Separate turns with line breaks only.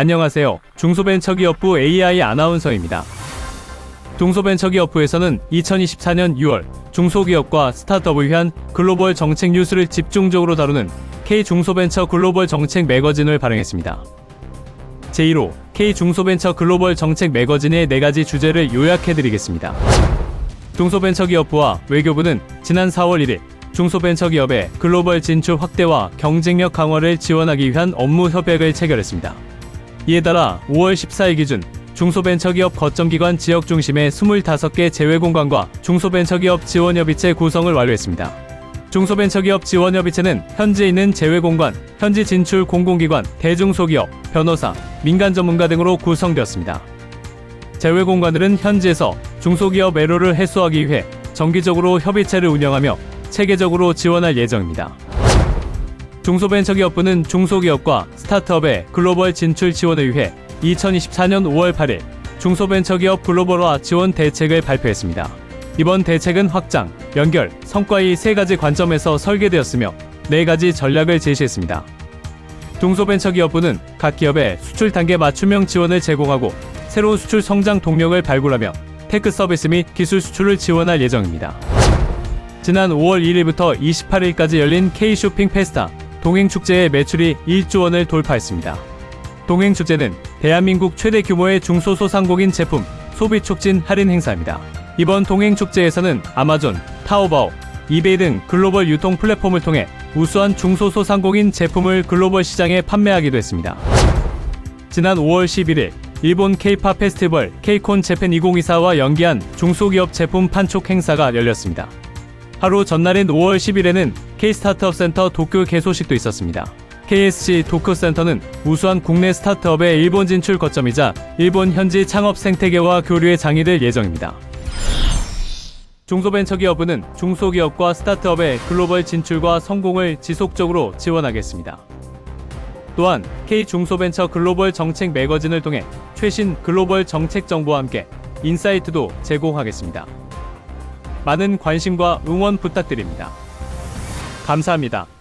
안녕하세요. 중소벤처기업부 AI 아나운서입니다. 중소벤처기업부에서는 2024년 6월 중소기업과 스타트업을 위한 글로벌 정책 뉴스를 집중적으로 다루는 K 중소벤처 글로벌 정책 매거진을 발행했습니다. 제1호 K 중소벤처 글로벌 정책 매거진의 네 가지 주제를 요약해드리겠습니다. 중소벤처기업부와 외교부는 지난 4월 1일 중소벤처기업의 글로벌 진출 확대와 경쟁력 강화를 지원하기 위한 업무 협약을 체결했습니다. 이에 따라 5월 14일 기준 중소벤처기업 거점기관 지역 중심의 25개 제외공간과 중소벤처기업 지원협의체 구성을 완료했습니다. 중소벤처기업 지원협의체는 현재 있는 제외공간, 현지 진출 공공기관, 대중소기업, 변호사, 민간 전문가 등으로 구성되었습니다. 제외공간들은 현지에서 중소기업 애로를 해소하기 위해 정기적으로 협의체를 운영하며 체계적으로 지원할 예정입니다. 중소벤처기업부는 중소기업과 스타트업의 글로벌 진출 지원을 위해 2024년 5월 8일 중소벤처기업 글로벌화 지원 대책을 발표했습니다. 이번 대책은 확장, 연결, 성과 이세 가지 관점에서 설계되었으며 네 가지 전략을 제시했습니다. 중소벤처기업부는 각 기업에 수출 단계 맞춤형 지원을 제공하고 새로운 수출 성장 동력을 발굴하며 테크 서비스 및 기술 수출을 지원할 예정입니다. 지난 5월 1일부터 28일까지 열린 K-쇼핑 페스타 동행축제의 매출이 1조 원을 돌파했습니다. 동행축제는 대한민국 최대 규모의 중소소상공인 제품 소비 촉진 할인 행사입니다. 이번 동행축제에서는 아마존, 타오바오, 이베이 등 글로벌 유통 플랫폼을 통해 우수한 중소소상공인 제품을 글로벌 시장에 판매하기도 했습니다. 지난 5월 11일 일본 K-팝 페스티벌 K-콘 재팬 2024와 연기한 중소기업 제품 판촉 행사가 열렸습니다. 하루 전날인 5월 10일에는 K-스타트업 센터 도쿄 개소식도 있었습니다. KSC 도쿄센터는 우수한 국내 스타트업의 일본 진출 거점이자 일본 현지 창업 생태계와 교류의 장이 될 예정입니다. 중소벤처기업부는 중소기업과 스타트업의 글로벌 진출과 성공을 지속적으로 지원하겠습니다. 또한 K 중소벤처 글로벌 정책 매거진을 통해 최신 글로벌 정책 정보와 함께 인사이트도 제공하겠습니다. 많은 관심과 응원 부탁드립니다. 감사합니다.